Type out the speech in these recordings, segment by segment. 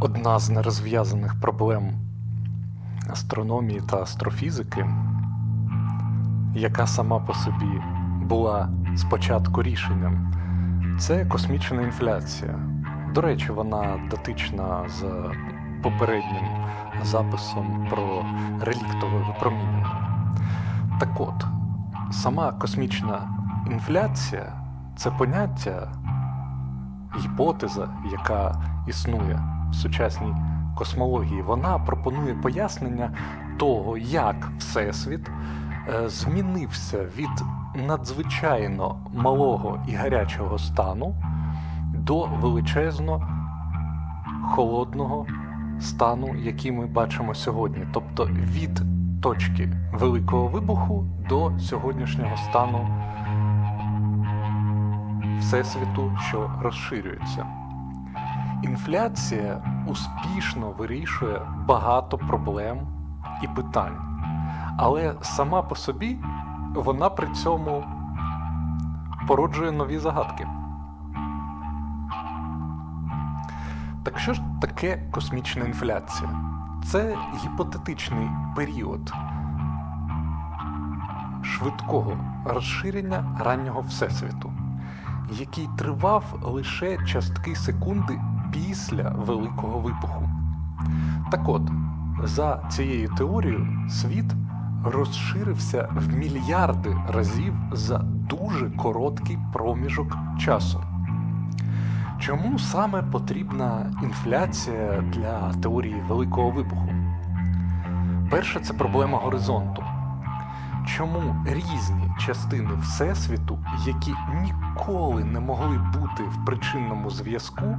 Одна з нерозв'язаних проблем астрономії та астрофізики, яка сама по собі була спочатку рішенням, це космічна інфляція. До речі, вона дотична з попереднім записом про реліктове випромінювання. Так от, сама космічна інфляція це поняття, гіпотеза, яка існує в сучасній космології, вона пропонує пояснення того, як Всесвіт е, змінився від надзвичайно малого і гарячого стану до величезно холодного стану, який ми бачимо сьогодні. Тобто від точки великого вибуху до сьогоднішнього стану Всесвіту, що розширюється. Інфляція успішно вирішує багато проблем і питань, але сама по собі вона при цьому породжує нові загадки. Так що ж таке космічна інфляція? Це гіпотетичний період швидкого розширення раннього Всесвіту, який тривав лише частки секунди після Великого вибуху. Так от, за цією теорією, світ розширився в мільярди разів за дуже короткий проміжок часу. Чому саме потрібна інфляція для теорії Великого вибуху? Перше, це проблема горизонту. Чому різні частини Всесвіту, які ніколи не могли бути в причинному зв'язку,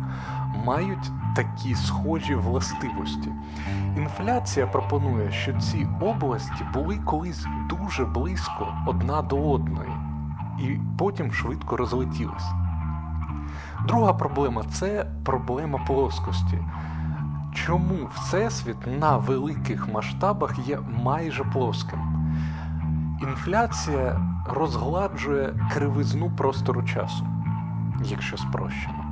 мають такі схожі властивості? Інфляція пропонує, що ці області були колись дуже близько одна до одної, і потім швидко розлетілись. Друга проблема це проблема плоскості. Чому Всесвіт на великих масштабах є майже плоским? Інфляція розгладжує кривизну простору часу, якщо спрощено.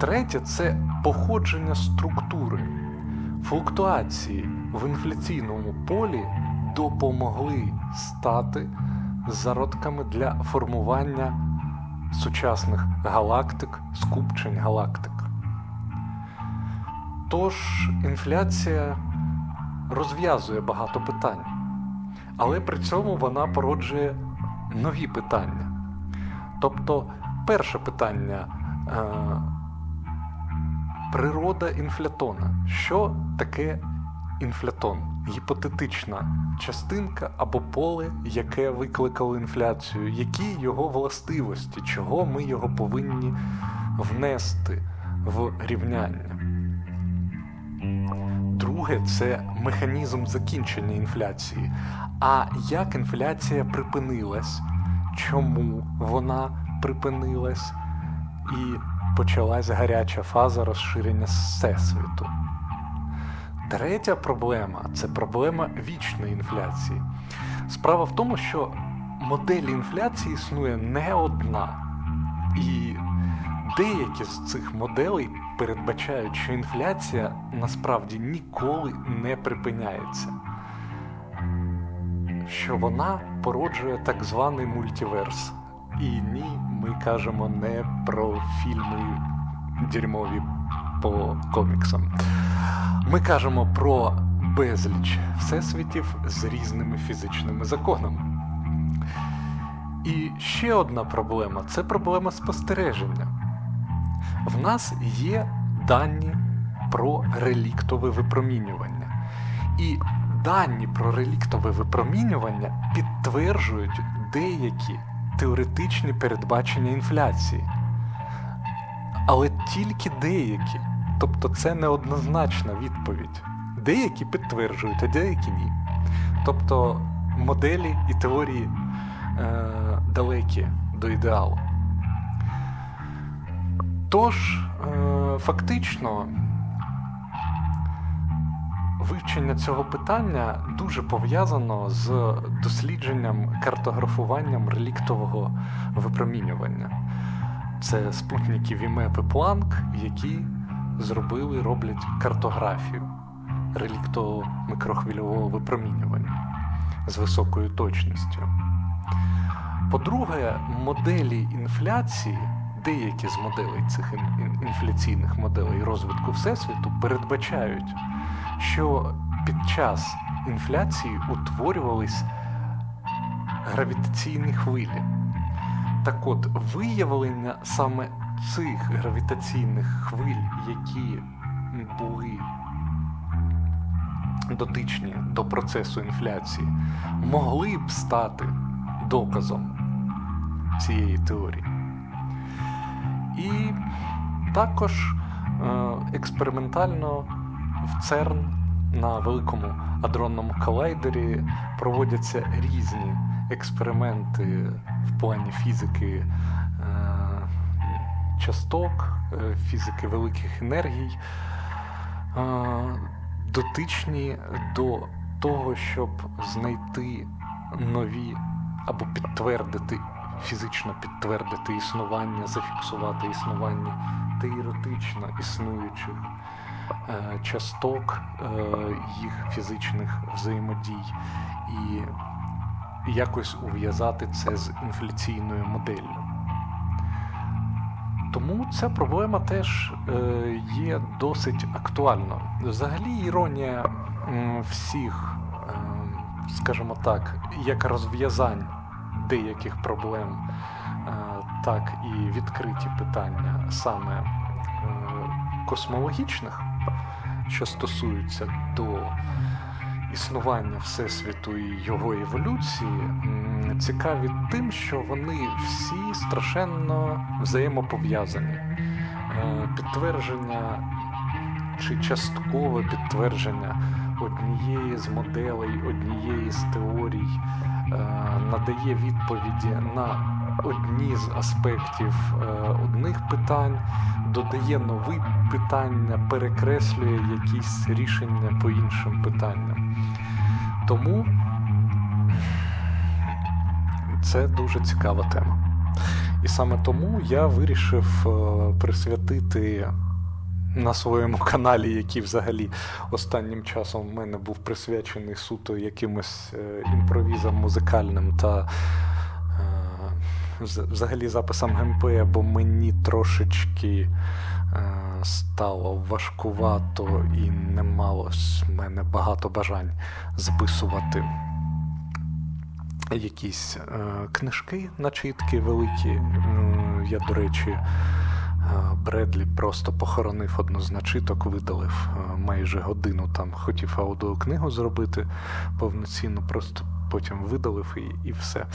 Третє це походження структури. Флуктуації в інфляційному полі допомогли стати зародками для формування сучасних галактик, скупчень галактик. Тож інфляція розв'язує багато питань, але при цьому вона породжує нові питання. Тобто, перше питання е, природа інфлятона. Що таке інфлятон? Гіпотетична частинка або поле, яке викликало інфляцію, які його властивості, чого ми його повинні внести в рівняння. Друге це механізм закінчення інфляції. А як інфляція припинилась? Чому вона припинилась? І почалась гаряча фаза розширення всесвіту. Третя проблема це проблема вічної інфляції. Справа в тому, що модель інфляції існує не одна. І деякі з цих моделей передбачають, що інфляція насправді ніколи не припиняється, що вона породжує так званий мультиверс. І ні, ми кажемо не про фільми дерьмові по коміксам. Ми кажемо про безліч всесвітів з різними фізичними законами. І ще одна проблема це проблема спостереження. В нас є дані про реліктове випромінювання. І дані про реліктове випромінювання підтверджують деякі теоретичні передбачення інфляції. Але тільки деякі. Тобто це неоднозначна відповідь. Деякі підтверджують, а деякі ні. Тобто моделі і теорії е, далекі до ідеалу. Тож, е, фактично, вивчення цього питання дуже пов'язано з дослідженням картографуванням реліктового випромінювання. Це спутники Вімеп і Планк, які зробили, роблять картографію реліктового микрохвильового випромінювання з високою точністю. По-друге, моделі інфляції, деякі з моделей цих ін- ін- інфляційних моделей розвитку Всесвіту передбачають, що під час інфляції утворювались гравітаційні хвилі. Так от, виявлення саме цих гравітаційних хвиль, які були дотичні до процесу інфляції, могли б стати доказом цієї теорії. І також е, експериментально в ЦЕРН на великому адронному колайдері проводяться різні експерименти в плані фізики е, часток, е, фізики великих енергій, дотичні до того, щоб знайти нові або підтвердити, фізично підтвердити існування, зафіксувати існування теоретично існуючих е, часток, е, їх фізичних взаємодій, і якось ув'язати це з інфляційною моделлю. Тому ця проблема теж е, є досить актуальною. Взагалі, іронія всіх, е, скажімо так, як розв'язань деяких проблем, е, так і відкриті питання саме е, космологічних, що стосуються до існування Всесвіту і його еволюції, цікаві тим, що вони всі страшенно взаємопов'язані. Е, Підтвердження чи часткове підтвердження однієї з моделей, однієї з теорій надає відповіді на одні з аспектів е, одних питань, додає нові питання, перекреслює якісь рішення по іншим питанням. Тому це дуже цікава тема. І саме тому я вирішив е, присвятити на своєму каналі, який взагалі останнім часом в мене був присвячений суто якимось е, імпровізам музикальним та е, взагалі записам геймплея, бо мені трошечки е, стало важкувато і не мало в мене багато бажань записувати якісь е, книжки, начитки великі. Е, я, до речі, Бредлі просто похоронив з видалив е, майже годину там, хотів аудіокнигу зробити повноцінну, просто потім видалив і, і все.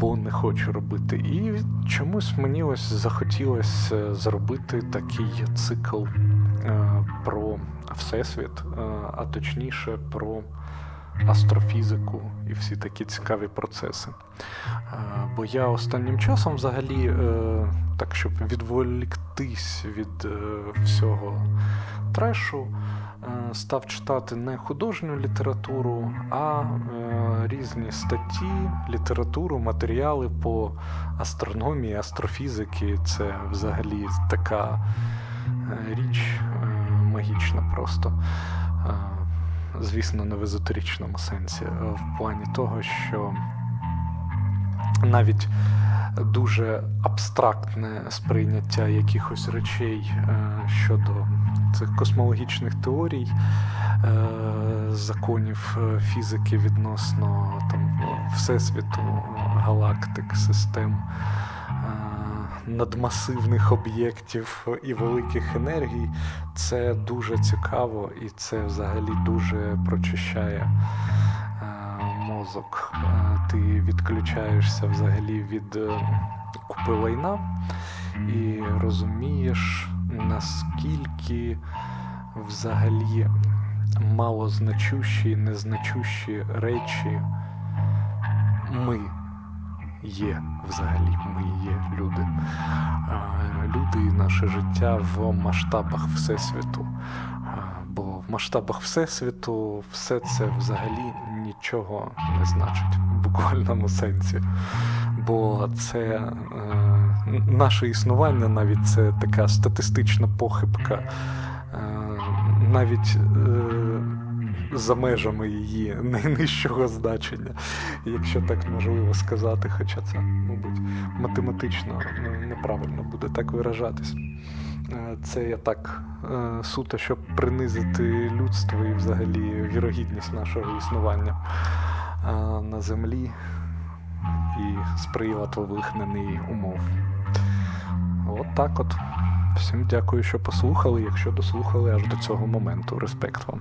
Бо не хочу робити. І чомусь мені ось захотілося зробити такий цикл е, про Всесвіт, е, а точніше про астрофізику і всі такі цікаві процеси. Бо я останнім часом взагалі, е, так щоб відволіктись від е, всього трешу, е, став читати не художню літературу, а різні статті, літературу, матеріали по астрономії, астрофізики. Це взагалі така річ магічна просто. Е, Звісно, не в езотеричному сенсі, в плані того, що навіть дуже абстрактне сприйняття якихось речей е, щодо цих космологічних теорій, е, законів е, фізики відносно там, всесвіту, галактик, систем. Надмасивних об'єктів і великих енергій це дуже цікаво, і це взагалі дуже прочищає е, мозок. Е, Ти відключаєшся взагалі від е, купи лайна і розумієш, наскільки взагалі малозначущі, незначущі речі ми є взагалі. Ми є люди. Люди і наше життя в масштабах Всесвіту. Бо в масштабах Всесвіту все це взагалі нічого не значить в буквальному сенсі. бо це е, наше існування, навіть це така статистична похибка, е, навіть е, за межами її найнижчого значення, якщо так можливо сказати, хоча це, мабуть, математично е, неправильно буде так виражатись. Е, Це я так е, суто, щоб принизити людство і взагалі вірогідність нашого існування на землі і сприятливих на неї умов. От так от. Всім дякую, що послухали. Якщо дослухали аж до цього моменту. Респект вам.